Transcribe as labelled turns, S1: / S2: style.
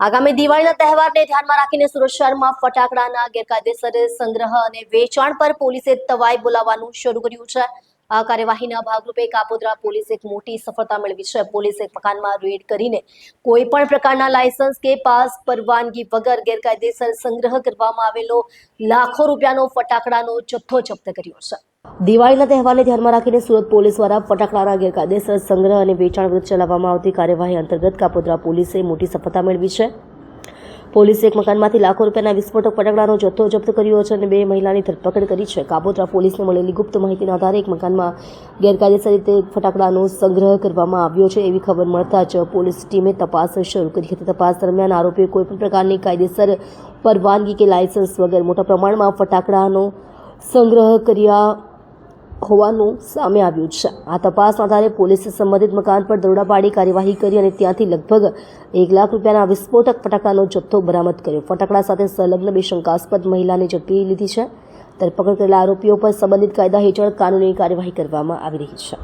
S1: આગામી દિવાળીના તહેવારને ધ્યાનમાં રાખીને સુરત શહેરમાં ફટાકડાના ગેરકાયદેસર સંગ્રહ અને વેચાણ પર પોલીસે તવાઈ બોલાવવાનું શરૂ કર્યું છે. આ કાર્યવાહીના ભાગરૂપે કાપોદ્રા પોલીસ એક મોટી સફળતા મેળવી છે. પોલીસે મકાનમાં રેડ કરીને કોઈ પણ પ્રકારના લાયસન્સ કે પાસ પરવાનગી વગર ગેરકાયદેસર સંગ્રહ કરવામાં આવેલો લાખો રૂપિયાનો ફટાકડાનો જથ્થો જપ્ત કર્યો છે. દિવાળીના તહેવારને ધ્યાનમાં રાખીને સુરત પોલીસ દ્વારા ફટાકડાના ગેરકાયદેસર સંગ્રહ અને વેચાણ વિરુદ્ધ ચલાવવામાં આવતી કાર્યવાહી અંતર્ગત કાપોદ્રા પોલીસે મોટી સફળતા મેળવી છે. પોલીસે એક મકાનમાંથી લાખો રૂપિયાના વિસ્ફોટક ફટાકડાનો જથ્થો જપ્ત કર્યો છે અને બે મહિલાની ધરપકડ કરી છે. કાબોદરા પોલીસને મળેલી ગુપ્ત માહિતીના આધારે એક મકાનમાં ગેરકાયદેસર રીતે ફટાકડાનો સંગ્રહ કરવામાં આવ્યો છે એવી ખબર મળતા જ પોલીસ ટીમે તપાસ શરૂ કરી હતી. તપાસ દરમિયાન આરોપીએ કોઈપણ પ્રકારની કાયદેસર પરવાનગી કે લાયસન્સ વગર મોટા પ્રમાણમાં ફટાકડાનો સંગ્રહ કર્યા હોવાનું સામે આવ્યું છે. આ તપાસના આધારે પોલીસે સંબંધિત મકાન પર દરોડા પાડી કાર્યવાહી કરી અને ત્યાંથી લગભગ એક લાખ રૂપિયાના વિસ્ફોટક ફટાકડાનો જથ્થો બરામદ કર્યો. ફટાકડા સાથે સંલગ્ન બે શંકાસ્પદ મહિલાને ઝડપી લીધી છે. ધરપકડ કરેલા આરોપીઓ પર સંબંધિત કાયદા હેઠળ કાનૂની કાર્યવાહી કરવામાં આવી રહી છે.